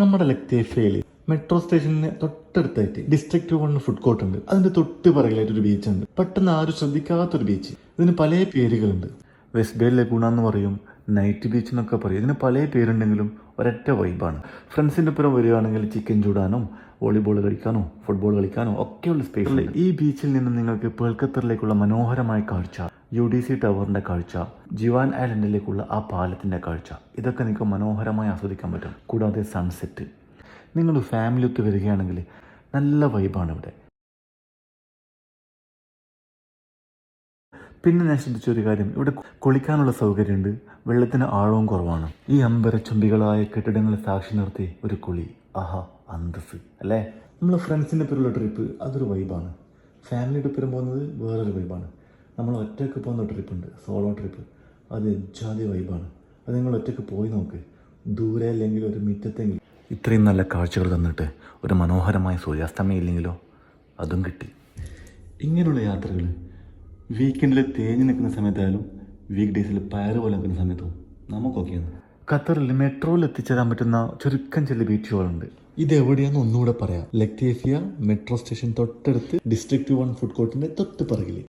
നമ്മുടെ ലക്തേഫയിൽ മെട്രോ സ്റ്റേഷനിന് തൊട്ടടുത്തായിട്ട് district one food court ഉണ്ട്. അതിന്റെ തൊട്ട് പറകിലായിട്ട് ഒരു ബീച്ച് ഉണ്ട്. പെട്ടെന്ന് ആരും ശ്രദ്ധിക്കാത്തൊരു ബീച്ച് ഇതിന് പല പേരുകളുണ്ട്. വെസ്റ്റ് ബേ ലഗൂണ എന്ന് പറയും നൈറ്റ് ബീച്ച് എന്നൊക്കെ പറയും. ഇതിന് പല പേരുണ്ടെങ്കിലും ഒരൊറ്റ വൈബാണ് ഫ്രണ്ട്സിന്റെ ഒപ്പം വരികയാണെങ്കിൽ ചിക്കൻ ചൂടാനോ വോളിബോൾ കളിക്കാനോ ഫുട്ബോൾ കളിക്കാനോ ഒക്കെയുള്ള സ്പേസ് ഈ ബീച്ചിൽ നിന്ന് നിങ്ങൾക്ക് പേൾക്കത്തറിലേക്കുള്ള മനോഹരമായ കാഴ്ച യു ഡി സി ടവറിന്റെ കാഴ്ച ജിവാൻ ഐലൻഡിലേക്കുള്ള ആ പാലത്തിന്റെ കാഴ്ച ഇതൊക്കെ നിങ്ങൾക്ക് മനോഹരമായി ആസ്വദിക്കാൻ പറ്റും. കൂടാതെ സൺസെറ്റ് നിങ്ങൾ ഫാമിലി ഒത്ത് വരികയാണെങ്കിൽ നല്ല വൈബാണ് ഇവിടെ. പിന്നെ ഞാൻ ശ്രദ്ധിച്ച ഒരു കാര്യം. ഇവിടെ കുളിക്കാനുള്ള സൗകര്യമുണ്ട്. വെള്ളത്തിന് ആഴവും കുറവാണ്. ഈ അമ്പരച്ചുംബികളായ കെട്ടിടങ്ങളെ സാക്ഷി നിർത്തി ഒരു കുളി. ആഹാ അന്തസ് അല്ലേ? നമ്മൾ ഫ്രണ്ട്സിന്റെ പേരുള്ള ട്രിപ്പ് അതൊരു വൈബാണ്. ഫാമിലിയുടെ പേരും പോകുന്നത് വേറൊരു വൈബാണ്. നമ്മൾ ഒറ്റയ്ക്ക് പോകുന്ന ട്രിപ്പുണ്ട്. Solo trip. അത് ജാതി വൈബാണ്. അത് നിങ്ങൾ ഒറ്റയ്ക്ക് പോയി നോക്ക്. ദൂരെ അല്ലെങ്കിൽ ഒരു മിറ്റത്തെങ്കിലും. ഇത്രയും നല്ല കാഴ്ചകൾ തന്നിട്ട് ഒരു മനോഹരമായ സൂര്യാസ്തമയം ഇല്ലെങ്കിലോ അതും കിട്ടി. ഇങ്ങനെയുള്ള യാത്രകൾ വീക്കെൻഡിൽ തേഞ്ഞു നിൽക്കുന്ന സമയത്തായാലും വീക്ക് ഡേയ്സിൽ പയറ് പോലെ നിൽക്കുന്ന സമയത്തും നമുക്കൊക്കെയാണ് ഖത്തറിൽ മെട്രോയിൽ എത്തിച്ചേരാൻ പറ്റുന്ന ചുരുക്കം ചില ബീച്ചുകളുണ്ട് ഇത് എവിടെയാണെന്ന് ഒന്നുകൂടെ പറയാം. ലക്തേഫിയ മെട്രോ സ്റ്റേഷൻ തൊട്ടടുത്ത് ഡിസ്ട്രിക്ട് വൺ ഫുഡ് കോർട്ടിന്റെ തൊട്ട് പിറകിൽ